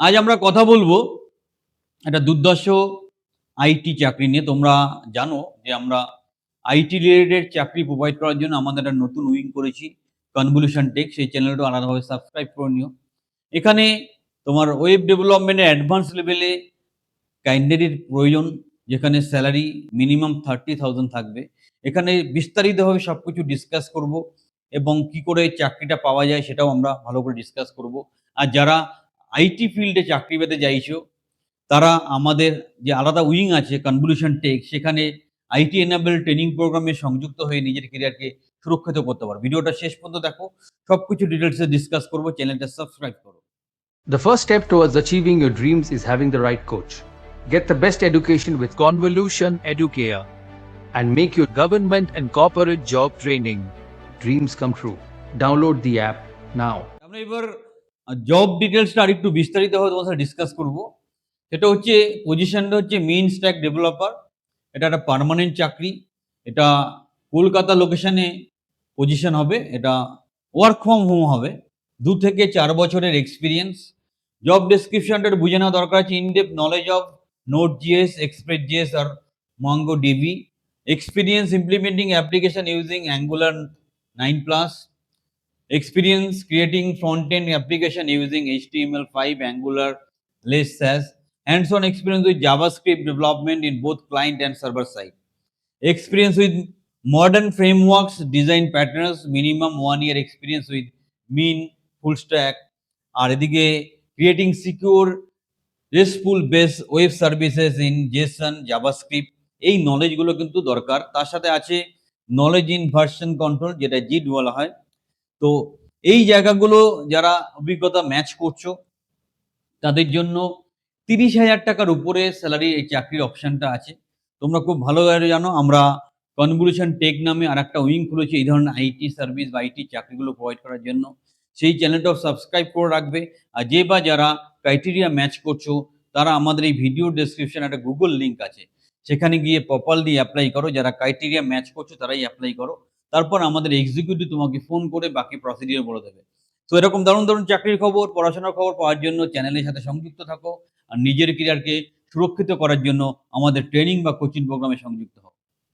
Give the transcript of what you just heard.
আজ আমরা কথা বলব একটা দুর্দশ আইটি চাকরি নিয়ে। তোমরা জানো যে আমরা আইটি রিলেটেড চাকরি প্রোভাইড করার জন্য আমাদের একটা নতুন উইং করেছি কনভলিউশন টেক সেই চ্যানেলটা আলাদাভাবে সাবস্ক্রাইব করে নিও। এখানে তোমার ওয়েব ডেভেলপমেন্টের অ্যাডভান্স লেভেলে ক্যান্ডিডেট প্রয়োজন, যেখানে স্যালারি মিনিমাম থার্টি থাউজেন্ড থাকবে। এখানে বিস্তারিতভাবে সব কিছু ডিসকাস করব এবং কি করে চাকরিটা পাওয়া যায় সেটাও আমরা ভালো করে ডিসকাস করব। আর যারা আইটি ফিল্ডে চাকরি পেতে চাইছো তারা আমাদের যে আলাদা উইং আছে কনভলিউশন টেক সেখানে আইটি এনাবেল ট্রেনিং প্রোগ্রামে সংযুক্ত হয়ে নিজের কেরিয়ারকে সুরক্ষিত করতে পারো। ভিডিওটা শেষ পর্যন্ত দেখো সবকিছু ডিটেলসে ডিসকাস করব চ্যানেলটা সাবস্ক্রাইব করো। The first step towards achieving your dreams is having the right coach get the best education with Convolution Educare and make your government and corporate job training dreams come true download the app now এবার job ডিটেলসটা আরেকটু বিস্তারিতভাবে তোমার সাথে discuss করব। সেটা হচ্ছে পজিশনটা হচ্ছে মেইন স্ট্যাক ডেভেলপার এটা একটা পার্মানেন্ট চাকরি, এটা কলকাতা লোকেশনে পজিশন হবে, এটা ওয়ার্ক ফ্রম হোম হবে, দু থেকে চার বছরের এক্সপিরিয়েন্স জব ডেসক্রিপশনটা বুঝে নেওয়া দরকার আছে in depth knowledge of Node JS Express JS R Mongo DB experience implementing application using Angular nine plus experience creating front-end application using HTML5, Angular, less SAS, hands-on experience with JavaScript development in both client and server side, experience with modern frameworks, design patterns, minimum one year experience with mean full stack, আর এদিকে creating secure RESTful base web services in JSON JavaScript এই নলেজগুলো কিন্তু দরকার তার সাথে আছে knowledge in version control যেটা জিড বলা হয় তো এই জায়গাগুলো যারা অভিজ্ঞতা ম্যাচ করছ, তাদের জন্য তিরিশ হাজার টাকার উপরে স্যালারি এই চাকরির অপশনটা আছে। তোমরা খুব ভালোভাবে জানো, আমরা কনভলিউশন টেক নামে আর একটা উইং খুলেছি, এই ধরনের আইটি সার্ভিস বা আইটি চাকরিগুলো প্রোভাইড করার জন্য। সেই চ্যানেলটাও সাবস্ক্রাইব করে রাখবে। আর যে বা যারা ক্রাইটেরিয়া ম্যাচ করছ, তারা আমাদের এই ভিডিও ডেসক্রিপশন একটা গুগল লিঙ্ক আছে। সেখানে গিয়ে প্রপারলি অ্যাপ্লাই করো। যারা ক্রাইটেরিয়া ম্যাচ করছ, তারাই অ্যাপ্লাই করো। তারপর আমাদের এক্সিকিউটিভ তোমাকে ফোন করে বাকি প্রসিডিওর বলে দেবে। তো এরকম দারুণ দারুণ চাকরির খবর, পড়াশোনার খবর পাওয়ার জন্য চ্যানেলের সাথে সংযুক্ত থাকো। আর নিজের কেরিয়ারকে সুরক্ষিত করার জন্য আমাদের ট্রেনিং বা কোচিং প্রোগ্রামে সংযুক্ত হও।